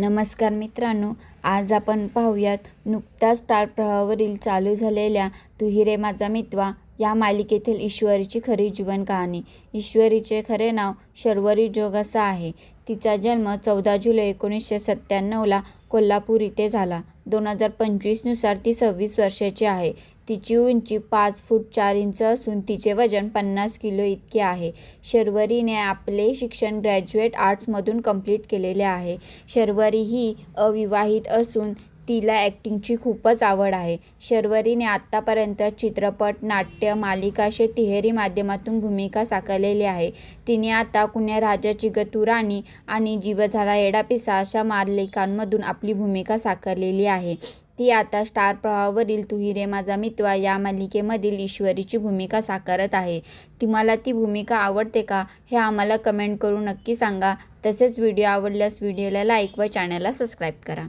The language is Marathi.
नमस्कार मित्रांनो आज आपण पाहूयात नुकताच स्टार प्रवाहावरील चालू झालेल्या तू माझा मित्वा या मालिकेतील ईश्वरीची खरी जीवन कहाणी. ईश्वरीचे खरे नाव शर्वरी जोगसा आहे. तिचा जन्म चौदा जुलै एकोणीसशे सत्त्याण्णवला कोल्हापूर इथे झाला. दोन हजार पंचवीसनुसार ती सव्वीस वर्षाची आहे. तिची उंची पाच फूट चार इंच असून तिचे वजन पन्नास किलो इतके आहे. शर्वरीने आपले शिक्षण ग्रॅज्युएट आर्ट्समधून कंप्लीट केलेले आहे. शर्वरी ही अविवाहित असून तिला ॲक्टिंगची खूपच आवड आहे. शर्वरीने आत्तापर्यंत चित्रपट नाट्य मालिका असे तिहेरी माध्यमातून भूमिका साकारलेली आहे. तिने आता कुण्या राजाची गतू राणी आणि जीव झाला एडापिसा अशा मालिकांमधून आपली भूमिका साकारलेली आहे. ती आता स्टार प्रवाहावरील तू माझा मितवा या मालिकेमधील ईश्वरीची भूमिका साकारत आहे. तुम्हाला ती भूमिका आवडते का? हे आम्हाला कमेंट करून नक्की सांगा. तसेच व्हिडिओ आवडल्यास व्हिडिओला लाईक व चॅनलला सबस्क्राईब करा.